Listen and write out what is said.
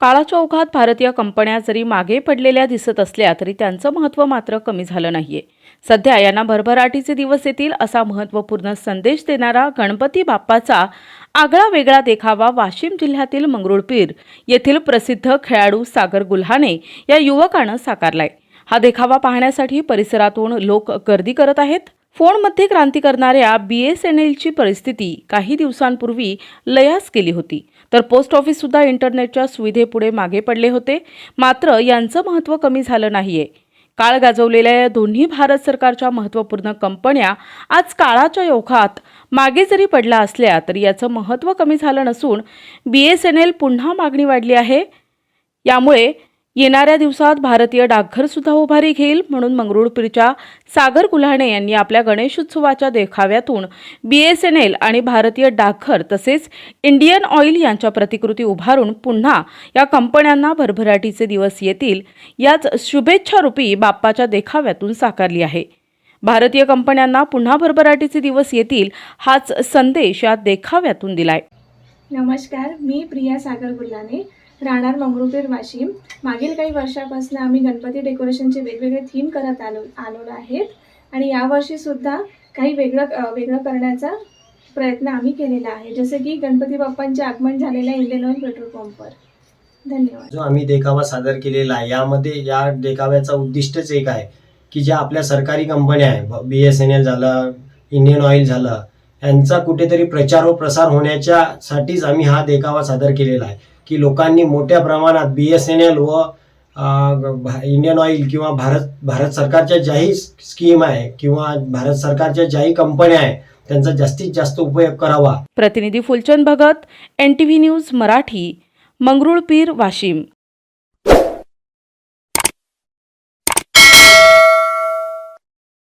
काळाच्या ओघात भारतीय कंपन्या जरी मागे पडलेल्या दिसत असल्या तरी त्यांचं महत्त्व मात्र कमी झालं नाहीये. सध्या यांना भरभराटीचे दिवस येतील असा महत्त्वपूर्ण संदेश देणारा गणपती बाप्पाचा आगळा वेगळा देखावा वाशिम जिल्ह्यातील मंगरुळपीर येथील प्रसिद्ध खेळाडू सागर गुल्हाने या युवकानं साकारलाय. हा देखावा पाहण्यासाठी परिसरातून लोक गर्दी करत आहेत. फोनमध्ये क्रांती करणाऱ्या बी एस एन एलची परिस्थिती काही दिवसांपूर्वी लयास केली होती. तर पोस्ट ऑफिससुद्धा इंटरनेटच्या सुविधेपुढे मागे पडले होते. मात्र यांचं महत्त्व कमी झालं नाहीये. काळ गाजवलेल्या या दोन्ही भारत सरकारच्या महत्त्वपूर्ण कंपन्या आज काळाच्या ओघात मागे जरी पडल्या असल्या तरी याचं महत्त्व कमी झालं नसून बी एस एन एल पुन्हा मागणी वाढली आहे. यामुळे येणाऱ्या दिवसात भारतीय डाकघर सुद्धा उभारी घेईल म्हणून मंगरुळपीरच्या सागर कुल्हाणे यांनी आपल्या गणेशोत्सवाच्या देखाव्यातून बी एस एन एल आणि भारतीय डाकघर तसेच इंडियन ऑइल यांच्या प्रतिकृती उभारून पुन्हा या कंपन्यांना भरभराटीचे दिवस येतील याच शुभेच्छारूपी बाप्पाच्या देखाव्यातून साकारली आहे. भारतीय कंपन्यांना पुन्हा भरभराटीचे दिवस येतील हाच संदेश या देखाव्यातून दिलाय. नमस्कार मी प्रिया सागर गुल्लाने राहणार मंगरुळपीर वाशिम मागील काही वर्षापासून आम्ही गणपती डेकोरेशनचे वेगवेगळे थीम करत आलो आलेलो आहेत. आणि यावर्षीसुद्धा काही वेगळं वेगळं करण्याचा प्रयत्न आम्ही केलेला आहे. जसे की गणपती बाप्पांचे आगमन झालेल्या इंडियन ऑइल पेट्रोल पंपवर धन्यवाद. जो आम्ही देखावा सादर केलेला आहे यामध्ये या देखाव्याचा उद्दिष्टच एक आहे की ज्या आपल्या सरकारी कंपन्या आहे बी एस एन एल झालं इंडियन ऑइल झालं यांचा कुठेतरी प्रचार व प्रसार होण्याच्या साठीच आम्ही हा देखावा सादर केलेला आहे. की लोकांनी मोठ्या प्रमाणात बी एस एन एल व भा- इंडियन ऑइल किंवा भारत भारत सरकारच्या ज्याही स्कीम आहे किंवा भारत सरकारच्या ज्याही कंपन्या आहे त्यांचा जास्तीत जास्त उपयोग करावा. प्रतिनिधी Phulchand Bhagat N T V news Marathi Mangrulpir Washim.